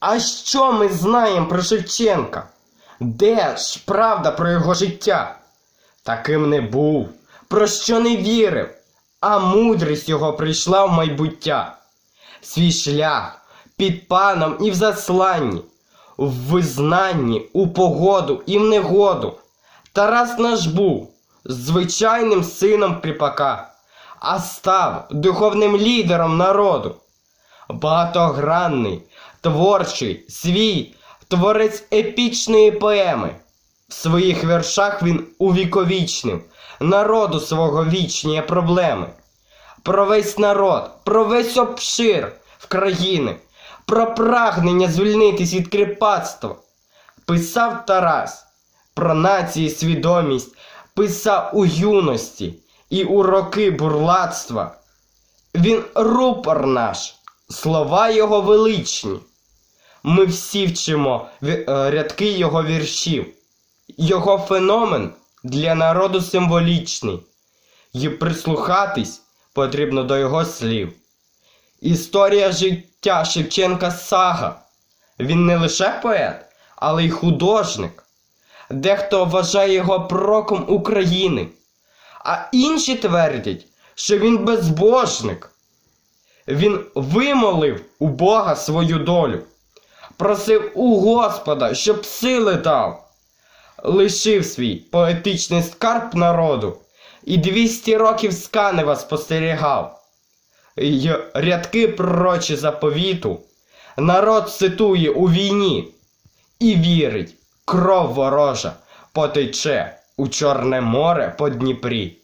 А що ми знаємо про Шевченка? Де ж правда про його життя? Таким не був, про що не вірив, а мудрість його прийшла в майбуття. Свій шлях під паном і в засланні, в визнанні, у погоду і в негоду. Тарас наш був звичайним сином кріпака, а став духовним лідером народу. Багатогранний, творчий, свій, творець епічної поеми. В своїх віршах він увіковічнив народу свого вічні проблеми. Про весь народ, про весь обшир в країни, про прагнення звільнитись від кріпацтва. Писав Тарас про нації свідомість, писав у юності і у роки бурлацтва. Він рупор наш, слова його величні. Ми всі вчимо е, рядки його віршів. Його феномен для народу символічний, і прислухатись потрібно до його слів. Історія життя Шевченка сага. Він не лише поет, але й художник. Дехто вважає його пророком України, а інші твердять, що він безбожник. Він вимолив у Бога свою долю, просив у Господа, щоб сили дав, лишив свій поетичний скарб народу і 200 років з Канева спостерігав. Й рядки пророчі заповіту народ цитує у війні і вірить, кров ворожа потече у Чорне море по Дніпрі.